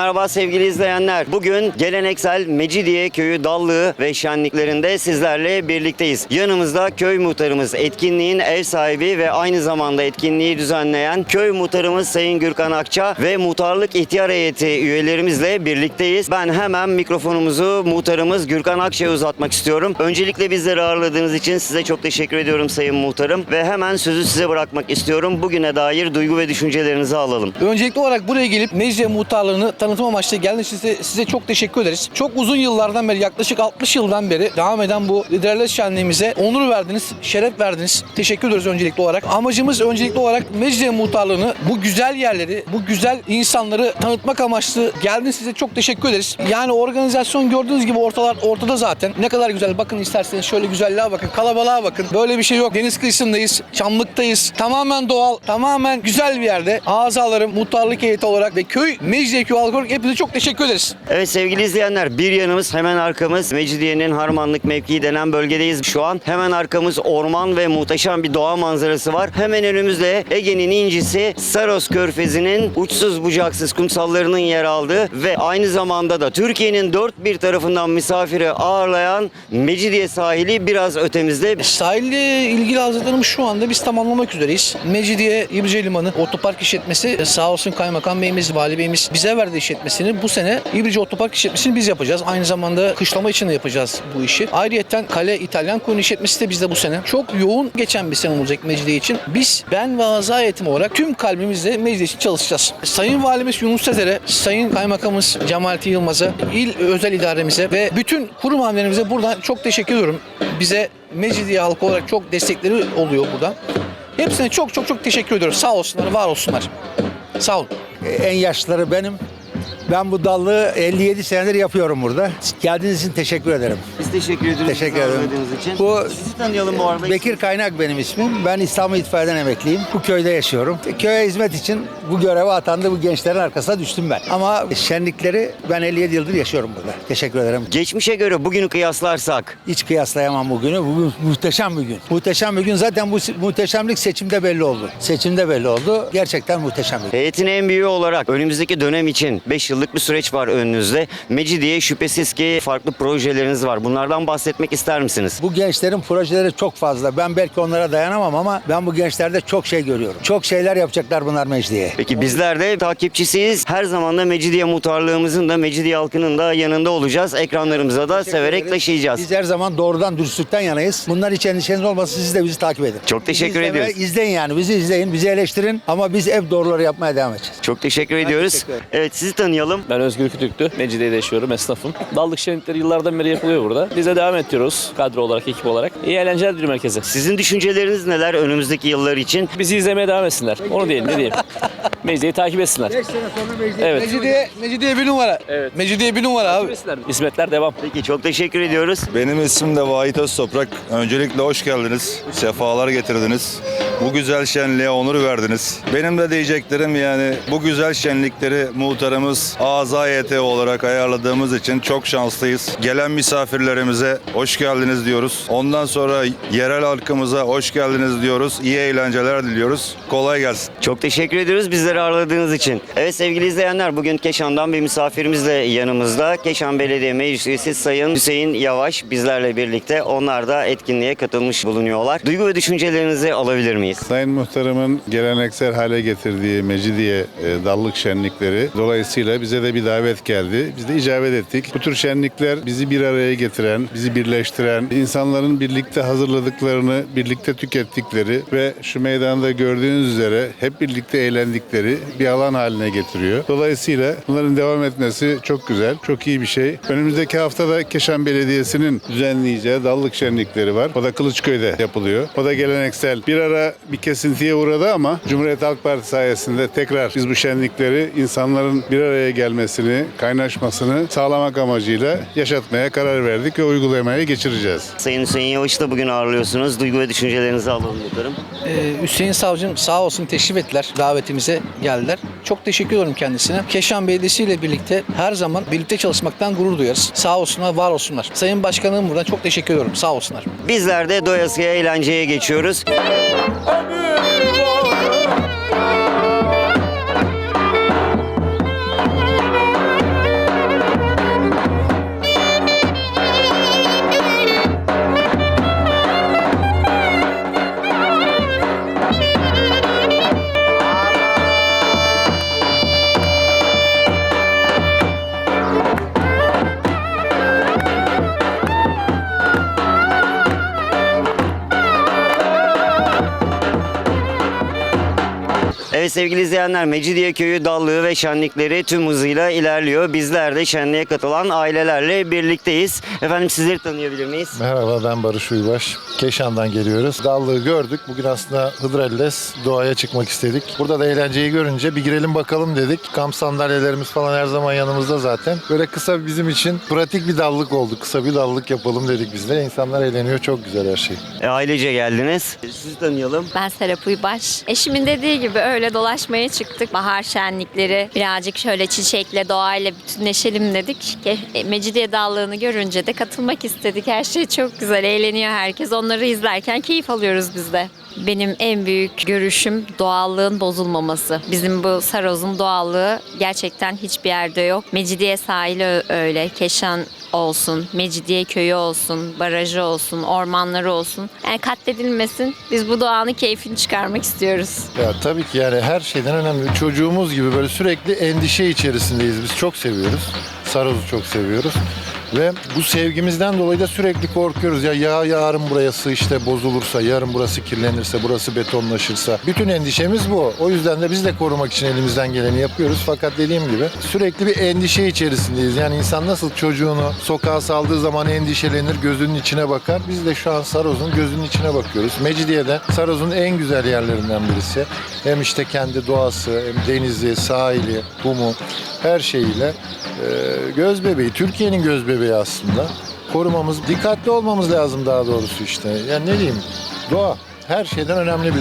Merhaba sevgili izleyenler. Bugün geleneksel Mecidiye Köyü Dallığı ve şenliklerinde sizlerle birlikteyiz. Yanımızda köy muhtarımız, etkinliğin ev sahibi ve aynı zamanda etkinliği düzenleyen köy muhtarımız Sayın Gürkan Akça ve muhtarlık ihtiyar heyeti üyelerimizle birlikteyiz. Ben hemen mikrofonumuzu muhtarımız Gürkan Akça'ya uzatmak istiyorum. Öncelikle bizleri ağırladığınız için size çok teşekkür ediyorum Sayın Muhtarım ve hemen sözü size bırakmak istiyorum. Bugüne dair duygu ve düşüncelerinizi alalım. Öncelikli olarak buraya gelip Mecliye muhtarlığını tanıtım amaçlı geldiğiniz için size, size çok teşekkür ederiz. Çok uzun yıllardan beri yaklaşık 60 yıldan beri devam eden bu liderler şenliğimize onur verdiniz, şeref verdiniz. Teşekkür ediyoruz öncelikli olarak. Amacımız öncelikli olarak Mecliye muhtarlığını bu güzel yerleri, bu güzel insanları tanıtmak amaçlı geldiniz size çok teşekkür ederiz. Yani organizasyon gördüğünüz gibi ortalar ortada zaten. Ne kadar güzel. Bakın isterseniz şöyle güzelliğe bakın. Kalabalığa bakın. Böyle bir şey yok. Deniz kıyısındayız. Çamlıktayız. Tamamen doğal, tamamen güzel bir yerde. Azalarım, muhtarlık heyeti olarak ve köy Mecliye Köyü olarak hepinize çok teşekkür ederiz. Evet sevgili izleyenler bir yanımız hemen arkamız Mecidiye'nin Harmanlık mevkii denen bölgedeyiz şu an. Hemen arkamız orman ve muhteşem bir doğa manzarası var. Hemen önümüzde Ege'nin incisi Saros Körfezi'nin uçsuz bucaksız kumsallarının yer aldığı ve aynı zamanda da Türkiye'nin dört bir tarafından misafiri ağırlayan Mecidiye sahili biraz ötemizde. Sahille ilgili hazırlıklarımız şu anda biz tamamlamak üzereyiz. Mecidiye İbrice Limanı Otopark işletmesi sağ olsun Kaymakam Beyimiz, Vali Beyimiz bize verdi işletmesini. Bu sene İbrice Otopark işletmesini biz yapacağız. Aynı zamanda kışlama için de yapacağız bu işi. Ayrıyeten Kale İtalyan Koyun işletmesi de bizde bu sene. Çok yoğun geçen bir sene olacak Mecidiye için. Biz ben ve Azza heyetim olarak tüm kalbimizle Mecidiye için çalışacağız. Sayın Valimiz Yunus Sezer'e, Sayın Kaymakamımız Cemalettin Yılmaz'a, il özel idaremize ve bütün kurum amirlerimize buradan çok teşekkür ediyorum. Bize Mecidiye halkı olarak çok destekleri oluyor burada. Hepsine çok çok çok teşekkür ediyorum. Sağ olsunlar, var olsunlar. Sağ olun. En yaşlıları benim. Ben bu dallığı 57 senedir yapıyorum burada. Geldiğiniz için teşekkür ederim. Biz teşekkür ediyoruz. Teşekkür bizi ederim. ağırladığınız için. Bu- Sizi tanıyalım bu arada. Bekir Kaynak benim ismim. Ben İstanbul İtfaiye'den emekliyim. Bu köyde yaşıyorum. Köye hizmet için bu göreve atandı. Bu gençlerin arkasına düştüm ben. Ama şenlikleri ben 57 yıldır yaşıyorum burada. Teşekkür ederim. Geçmişe göre bugünü kıyaslarsak Hiç kıyaslayamam bugünü. Bugün muhteşem bir gün. Muhteşem bir gün. Zaten bu muhteşemlik seçimde belli oldu. Seçimde belli oldu. Gerçekten muhteşem bir gün. Heyetin en büyüğü olarak önümüzdeki dönem için 5 yıllık bir süreç var önünüzde. Mecidiye şüphesiz ki farklı projeleriniz var. Bunlardan bahsetmek ister misiniz? Bu gençlerin projeleri çok fazla. Ben belki onlara dayanamam ama ben bu gençlerde çok şey görüyorum. Çok şeyler yapacaklar bunlar mecliye. Peki bizler de takipçisiyiz. Her zaman da Mecidiye muhtarlığımızın da Mecidiye halkının da yanında olacağız. Ekranlarımıza da severek ederiz. taşıyacağız. Biz her zaman doğrudan dürüstlükten yanayız. Bunlar hiç endişeniz olmasın siz de bizi takip edin. Çok teşekkür Bizi ediyoruz. İzleyin yani bizi izleyin, bizi eleştirin ama biz hep doğruları yapmaya devam edeceğiz. Çok teşekkür ediyoruz. teşekkür ederim. Evet sizi tanıyalım. Ben Özgür Kütüktü. Mecidiye'de yaşıyorum, esnafım. Dallık şenlikleri yıllardan beri yapılıyor burada. Biz de devam ettiriyoruz kadro olarak, ekip olarak. İyi eğlenceler diliyorum herkese. Sizin düşünceleriniz neler önümüzdeki yıllar için? Bizi izlemeye devam etsinler. Onu diyelim, ne diyeyim. Mecidiye'yi takip etsinler. 5 sene sonra mecliye Evet. Mecidiye, Mecidiye bir numara. Evet. Mecidiye bir numara abi. Hizmetler devam. Peki çok teşekkür ediyoruz. Benim ismim de Vahit Öztoprak. Öncelikle hoş geldiniz. Sefalar getirdiniz. Bu güzel şenliğe onur verdiniz. Benim de diyeceklerim yani bu güzel şenlikleri muhtarımız Aza YT olarak ayarladığımız için çok şanslıyız. Gelen misafirlerimize hoş geldiniz diyoruz. Ondan sonra yerel halkımıza hoş geldiniz diyoruz. İyi eğlenceler diliyoruz. Kolay gelsin. Çok teşekkür ediyoruz bizleri ağırladığınız için. Evet sevgili izleyenler bugün Keşan'dan bir misafirimiz de yanımızda. Keşan Belediye Meclis Üyesi Sayın Hüseyin Yavaş bizlerle birlikte. Onlar da etkinliğe katılmış bulunuyorlar. Duygu ve düşüncelerinizi alabilir miyiz? Sayın Muhtarımın geleneksel hale getirdiği Mecidiye e, dallık şenlikleri dolayısıyla bize de bir davet geldi. Biz de icabet ettik. Bu tür şenlikler bizi bir araya getiren, bizi birleştiren, insanların birlikte hazırladıklarını, birlikte tükettikleri ve şu meydanda gördüğünüz üzere hep birlikte eğlendikleri bir alan haline getiriyor. Dolayısıyla bunların devam etmesi çok güzel, çok iyi bir şey. Önümüzdeki hafta da Keşan Belediyesi'nin düzenleyeceği dallık şenlikleri var. O da Kılıçköy'de yapılıyor. O da geleneksel. Bir ara bir kesintiye uğradı ama Cumhuriyet Halk Partisi sayesinde tekrar biz bu şenlikleri insanların bir araya gelmesini, kaynaşmasını sağlamak amacıyla yaşatmaya karar verdik ve uygulamaya geçireceğiz. Sayın Hüseyin Yavaş'ı da bugün ağırlıyorsunuz. Duygu ve düşüncelerinizi alalım muhtarım. Ee, Hüseyin Savcım sağ olsun teşrif ettiler. Davetimize geldiler. Çok teşekkür ediyorum kendisine. Keşan Belediyesi ile birlikte her zaman birlikte çalışmaktan gurur duyarız. Sağ olsunlar, var olsunlar. Sayın Başkanım buradan çok teşekkür ediyorum. Sağ olsunlar. Bizler de doyasıya eğlenceye geçiyoruz. Evet sevgili izleyenler Mecidiye Köyü dallığı ve şenlikleri tüm hızıyla ilerliyor. Bizler de şenliğe katılan ailelerle birlikteyiz. Efendim sizleri tanıyabilir miyiz? Merhaba ben Barış Uybaş. Keşan'dan geliyoruz. Dallığı gördük. Bugün aslında Hıdrellez doğaya çıkmak istedik. Burada da eğlenceyi görünce bir girelim bakalım dedik. Kamp sandalyelerimiz falan her zaman yanımızda zaten. Böyle kısa bizim için pratik bir dallık oldu. Kısa bir dallık yapalım dedik biz de. İnsanlar eğleniyor. Çok güzel her şey. E, ailece geldiniz. Sizi tanıyalım. Ben Serap Uybaş. Eşimin dediği gibi öyle dolaşmaya çıktık. Bahar şenlikleri birazcık şöyle çiçekle, doğayla bütünleşelim dedik. Ke- Mecidiye Dallığı'nı görünce de katılmak istedik. Her şey çok güzel, eğleniyor herkes. Onları izlerken keyif alıyoruz biz de. Benim en büyük görüşüm doğallığın bozulmaması. Bizim bu Saroz'un doğallığı gerçekten hiçbir yerde yok. Mecidiye sahili öyle, Keşan olsun, Mecidiye köyü olsun, barajı olsun, ormanları olsun. Yani katledilmesin. Biz bu doğanın keyfini çıkarmak istiyoruz. Ya tabii ki yani her şeyden önemli. Çocuğumuz gibi böyle sürekli endişe içerisindeyiz. Biz çok seviyoruz. Saroz'u çok seviyoruz. Ve bu sevgimizden dolayı da sürekli korkuyoruz. Ya ya yarın burası işte bozulursa, yarın burası kirlenirse, burası betonlaşırsa. Bütün endişemiz bu. O yüzden de biz de korumak için elimizden geleni yapıyoruz. Fakat dediğim gibi sürekli bir endişe içerisindeyiz. Yani insan nasıl çocuğunu sokağa saldığı zaman endişelenir, gözünün içine bakar. Biz de şu an Saroz'un gözünün içine bakıyoruz. Mecidiye'de Saroz'un en güzel yerlerinden birisi. Hem işte kendi doğası, hem denizi, sahili, kumu her şeyiyle e, göz bebeği. Türkiye'nin göz bebeği aslında. Korumamız, dikkatli olmamız lazım daha doğrusu işte. Yani ne diyeyim? Doğa her şeyden önemli bir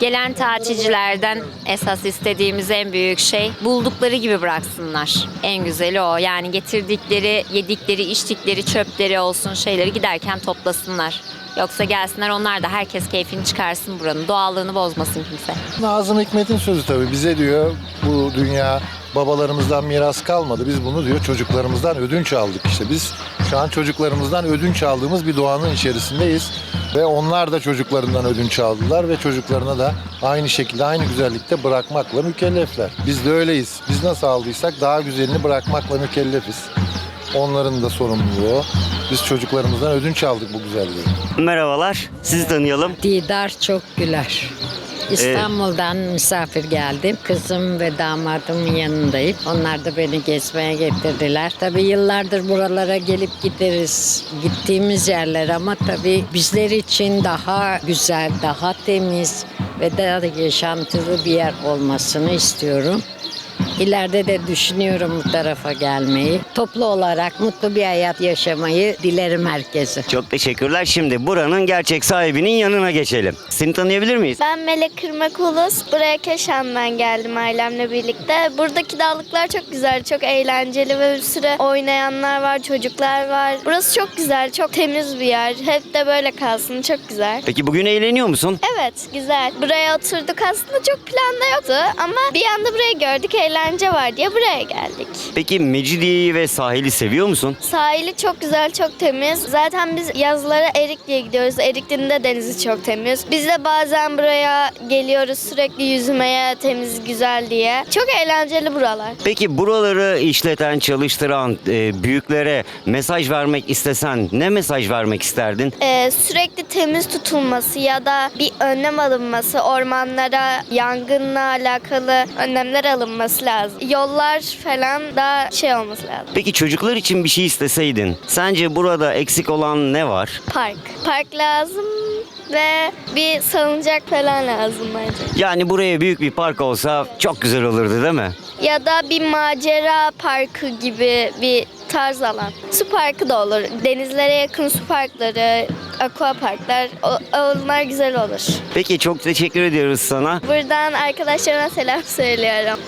Gelen tatilcilerden esas istediğimiz en büyük şey buldukları gibi bıraksınlar. En güzeli o. Yani getirdikleri, yedikleri, içtikleri çöpleri olsun şeyleri giderken toplasınlar. Yoksa gelsinler onlar da herkes keyfini çıkarsın buranın. Doğallığını bozmasın kimse. Nazım Hikmet'in sözü tabii bize diyor bu dünya babalarımızdan miras kalmadı. Biz bunu diyor çocuklarımızdan ödünç aldık işte. Biz şu an çocuklarımızdan ödünç aldığımız bir doğanın içerisindeyiz. Ve onlar da çocuklarından ödünç aldılar ve çocuklarına da aynı şekilde aynı güzellikte bırakmakla mükellefler. Biz de öyleyiz. Biz nasıl aldıysak daha güzelini bırakmakla mükellefiz. Onların da sorumluluğu. Biz çocuklarımızdan ödünç aldık bu güzelliği. Merhabalar. Sizi tanıyalım. Didar çok güler. İstanbul'dan misafir geldim. Kızım ve damadımın yanındayım. Onlar da beni gezmeye getirdiler. Tabii yıllardır buralara gelip gideriz. Gittiğimiz yerler ama tabii bizler için daha güzel, daha temiz ve daha yaşantılı bir yer olmasını istiyorum. İleride de düşünüyorum bu tarafa gelmeyi. Toplu olarak mutlu bir hayat yaşamayı dilerim herkese. Çok teşekkürler. Şimdi buranın gerçek sahibinin yanına geçelim. Seni tanıyabilir miyiz? Ben Melek Kırmakulus. Buraya Keşan'dan geldim ailemle birlikte. Buradaki dağlıklar çok güzel, çok eğlenceli ve bir sürü oynayanlar var, çocuklar var. Burası çok güzel, çok temiz bir yer. Hep de böyle kalsın, çok güzel. Peki bugün eğleniyor musun? Evet, güzel. Buraya oturduk aslında çok planda yoktu ama bir anda burayı gördük, eğlence var diye buraya geldik. Peki Mecidiye'yi ve sahili seviyor musun? Sahili çok güzel, çok temiz. Zaten biz yazları Erikli'ye gidiyoruz. Erikli'nin de denizi çok temiz. Biz de bazen buraya geliyoruz sürekli yüzmeye, temiz, güzel diye. Çok eğlenceli buralar. Peki buraları işleten, çalıştıran e, büyüklere mesaj vermek istesen ne mesaj vermek isterdin? Ee, sürekli temiz tutulması ya da bir önlem alınması, ormanlara yangınla alakalı önlemler alınması lazım. Yollar falan da şey olması lazım. Peki çocuklar için bir şey isteseydin sence burada eksik olan ne var? Park. Park lazım ve bir salıncak falan lazım bence. Yani buraya büyük bir park olsa çok güzel olurdu değil mi? Ya da bir macera parkı gibi bir tarz alan. Su parkı da olur. Denizlere yakın su parkları, aqua parklar o- onlar güzel olur. Peki çok teşekkür ediyoruz sana. Buradan arkadaşlarıma selam söylüyorum.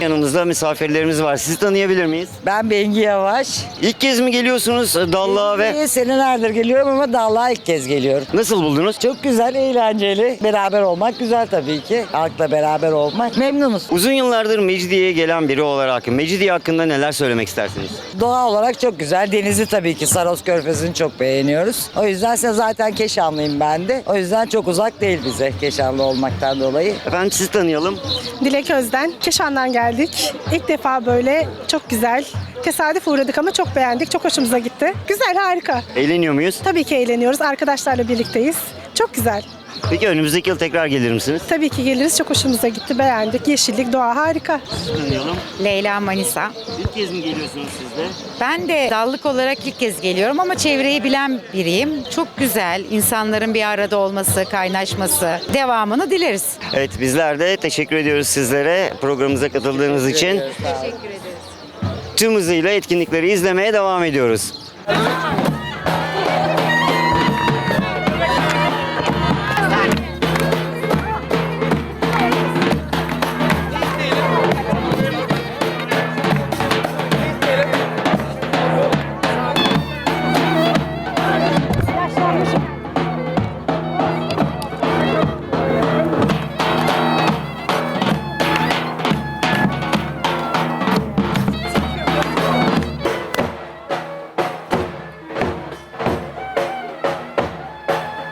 Yanımızda misafirlerimiz var. Sizi tanıyabilir miyiz? Ben Bengi Yavaş. İlk kez mi geliyorsunuz Dallığa ve senelerdir geliyorum ama Dağlığa ilk kez geliyorum. nasıl buldunuz? Çok güzel, eğlenceli. Beraber olmak güzel tabii ki. Halkla beraber olmak. Memnunuz. Uzun yıllardır Mecidiye'ye gelen biri olarak Mecidiye hakkında neler söylemek istersiniz? Doğa olarak çok güzel. Denizi tabii ki Saros Körfezi'ni çok beğeniyoruz. O yüzden size zaten Keşanlıyım ben de. O yüzden çok uzak değil bize Keşanlı olmaktan dolayı. Efendim sizi tanıyalım. Dilek Özden. Keşan'dan geldik. İlk defa böyle çok güzel. Tesadüf uğradık ama çok beğendik. Çok hoşumuza gitti. Güzel, harika. Eğleniyor muyuz? Tabii ki eğleniyoruz. Arkadaşlarla birlikteyiz. Çok güzel. Peki önümüzdeki yıl tekrar gelir misiniz? Tabii ki geliriz. Çok hoşumuza gitti. Beğendik. Yeşillik, doğa harika. Tanıyalım. Leyla Manisa. İlk kez mi geliyorsunuz siz de? Ben de dallık olarak ilk kez geliyorum ama çevreyi bilen biriyim. Çok güzel insanların bir arada olması, kaynaşması. Devamını dileriz. Evet bizler de teşekkür ediyoruz sizlere programımıza katıldığınız için. Teşekkür ederiz. Tüm hızıyla etkinlikleri izlemeye devam ediyoruz.